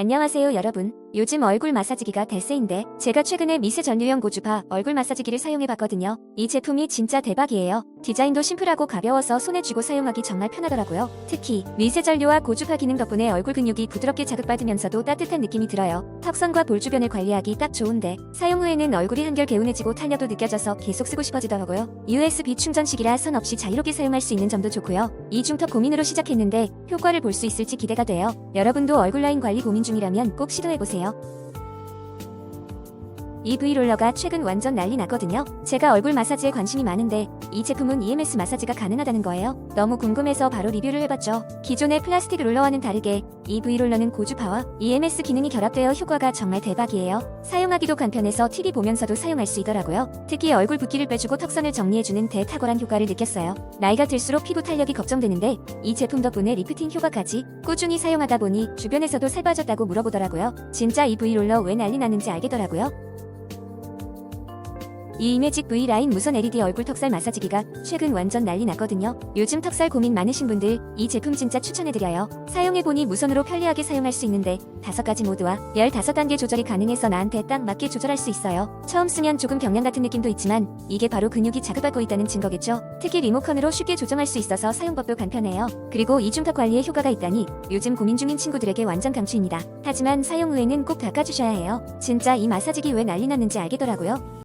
안녕하세요 여러분. 요즘 얼굴 마사지기가 대세인데 제가 최근에 미세 전류형 고주파 얼굴 마사지기를 사용해봤거든요. 이 제품이 진짜 대박이에요. 디자인도 심플하고 가벼워서 손에 쥐고 사용하기 정말 편하더라고요. 특히 미세 전류와 고주파 기능 덕분에 얼굴 근육이 부드럽게 자극받으면서도 따뜻한 느낌이 들어요. 턱선과 볼 주변을 관리하기 딱 좋은데 사용 후에는 얼굴이 한결 개운해지고 탄력도 느껴져서 계속 쓰고 싶어지더라고요. USB 충전식이라 선 없이 자유롭게 사용할 수 있는 점도 좋고요. 이중턱 고민으로 시작했는데 효과를 볼 수 있을지 기대가 돼요. 여러분도 얼굴 라인 관리 고민 중이라면 꼭 시도해보세요. 이 V롤러가 최근 완전 난리 났거든요. 제가 얼굴 마사지에 관심이 많은데 이 제품은 EMS 마사지가 가능하다는 거예요. 너무 궁금해서 바로 리뷰를 해봤죠. 기존의 플라스틱 롤러와는 다르게 이 V롤러는 고주파와 EMS 기능이 결합되어 효과가 정말 대박이에요. 사용하기도 간편해서 TV 보면서도 사용할 수 있더라고요. 특히 얼굴 붓기를 빼주고 턱선을 정리해주는 대탁월한 효과를 느꼈어요. 나이가 들수록 피부 탄력이 걱정되는데 이 제품 덕분에 리프팅 효과까지 꾸준히 사용하다 보니 주변에서도 살 빠졌다고 물어보더라고요. 진짜 이 V롤러 왜 난리 났는지 알겠더라고요. 이 이매직 V 라인 무선 LED 얼굴 턱살 마사지기가 최근 완전 난리 났거든요. 요즘 턱살 고민 많으신 분들 이 제품 진짜 추천해드려요. 사용해보니 무선으로 편리하게 사용할 수 있는데 다섯 가지 모드와 15단계 조절이 가능해서 나한테 딱 맞게 조절할 수 있어요. 처음 쓰면 조금 경량 같은 느낌도 있지만 이게 바로 근육이 자극받고 있다는 증거겠죠. 특히 리모컨으로 쉽게 조정할 수 있어서 사용법도 간편해요. 그리고 이중턱 관리에 효과가 있다니 요즘 고민 중인 친구들에게 완전 강추입니다. 하지만 사용 후에는 꼭 닦아주셔야 해요. 진짜 이 마사지기 왜 난리 났는지 알겠더라고요.